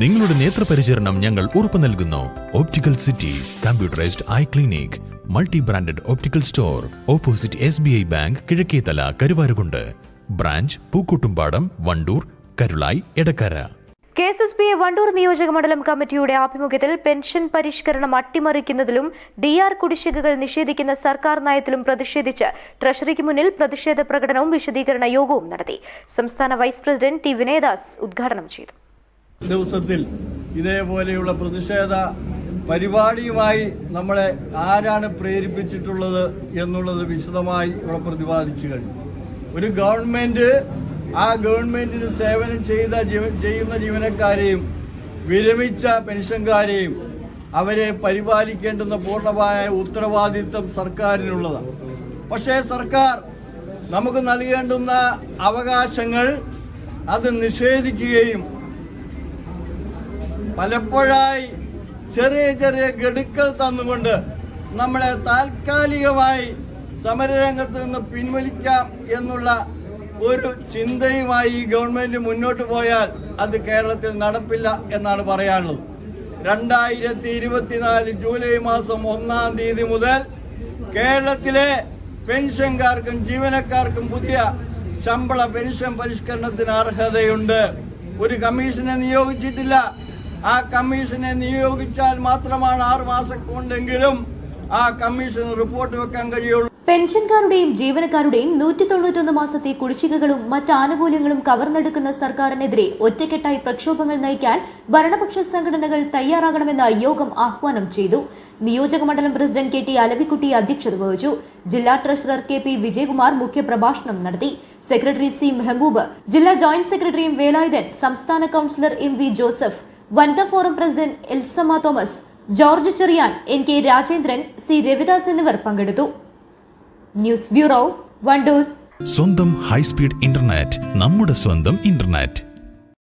നിങ്ങളുടെ നേത്രപരിചരണം ഞങ്ങൾ ഉറപ്പു നൽകുന്നു. Optical city computerised eye clinic multi branded optical store opposite S B I bank Kizhakkethala Karuvarakundu branch Pookkottumpadam Wandoor Karulai Edakkara K S S A Wandoor നിയോജക മണ്ഡലം കമ്മിറ്റിയുടെ ആഭിമുഖ്യത്തിൽ pension പരിഷ്കരണം അട്ടിമറിക്കുന്നതിലും ഡി ആർ കുടിശ്ശികകൾ നിഷേധിക്കുന്ന സർക്കാർ നയത്തിലും പ്രതിഷേധിച്ച് ട്രഷറിക്ക് മുന്നിൽ പ്രതിഷേധ പ്രകടനവും വിശദീകരണ യോഗവും നടത്തി. സംസ്ഥാന വൈസ് പ്രസിഡന്റ് ടി വിനയദാസ് ഉദ്ഘാടനം ചെയ്തു. ദിവസത്തിൽ ഇതേപോലെയുള്ള പ്രതിഷേധ പരിപാടിയുമായി നമ്മളെ ആരാണ് പ്രേരിപ്പിച്ചിട്ടുള്ളത് എന്നുള്ളത് വിശദമായി ഇവിടെ പ്രതിപാദിച്ചു കഴിഞ്ഞു. ഒരു ഗവൺമെന്റ് ആ ഗവൺമെന്റിന് സേവനം ചെയ്ത ചെയ്യുന്ന ജീവനക്കാരെയും വിരമിച്ച പെൻഷൻകാരെയും അവരെ പരിപാലിക്കേണ്ടുന്ന പൂർണമായ ഉത്തരവാദിത്വം സർക്കാരിനുള്ളതാണ്. പക്ഷേ സർക്കാർ നമുക്ക് നൽകേണ്ടുന്ന അവകാശങ്ങൾ അത് നിഷേധിക്കുകയും പലപ്പോഴായി ചെറിയ ചെറിയ ഗഡുക്കൾ തന്നുകൊണ്ട് നമ്മളെ താൽക്കാലികമായി സമരരംഗത്ത് നിന്ന് പിൻവലിക്കാം എന്നുള്ള ഒരു ചിന്തയുമായി ഗവൺമെന്റ് മുന്നോട്ട് പോയാൽ അത് കേരളത്തിൽ നടപ്പില്ല എന്നാണ് പറയാനുള്ളത്. രണ്ടായിരത്തി ഇരുപത്തിനാല് ജൂലൈ മാസം ഒന്നാം തീയതി മുതൽ കേരളത്തിലെ പെൻഷൻകാർക്കും ജീവനക്കാർക്കും പുതിയ ശമ്പള പെൻഷൻ പരിഷ്കരണത്തിന് അർഹതയുണ്ട്. ഒരു കമ്മീഷനെ നിയോഗിച്ചിട്ടില്ല. ആ കമ്മീഷനെ നിയോഗിച്ചാൽ മാത്രമാണ് ആറ് മാസം കൊണ്ടെങ്കിലും ആ കമ്മീഷൻ റിപ്പോർട്ട് വെക്കാൻ കഴിയുള്ളൂ. പെൻഷൻകാരുടെയും ജീവനക്കാരുടെയും നൂറ്റി തൊണ്ണൂറ്റൊന്ന് മാസത്തെ കുടിശ്ശികകളും മറ്റ് ആനുകൂല്യങ്ങളും കവർന്നെടുക്കുന്ന സർക്കാരിനെതിരെ ഒറ്റക്കെട്ടായി പ്രക്ഷോഭങ്ങൾ നയിക്കാൻ ഭരണപക്ഷ സംഘടനകൾ തയ്യാറാകണമെന്ന് യോഗം ആഹ്വാനം ചെയ്തു. നിയോജക മണ്ഡലം പ്രസിഡന്റ് കെ ടി അലവിക്കുട്ടി അധ്യക്ഷത വഹിച്ചു. ജില്ലാ ട്രഷറർ കെ പി വിജയകുമാർ മുഖ്യപ്രഭാഷണം നടത്തി. സെക്രട്ടറി സി മെഹബൂബ് ജില്ലാ ജോയിന്റ് സെക്രട്ടറിയും വേലായുധൻ സംസ്ഥാന കൌൺസിലർ എം വി ജോസഫ് വനിതാ forum president Elsamma Thomas George Cheriyan N K Rajendran C Ravidas എന്നിവർ പങ്കെടുത്തു. News bureau Wandoor. സ്വന്തം ഹൈസ്പീഡ് ഇന്റർനെറ്റ് നമ്മുടെ സ്വന്തം ഇന്റർനെറ്റ്.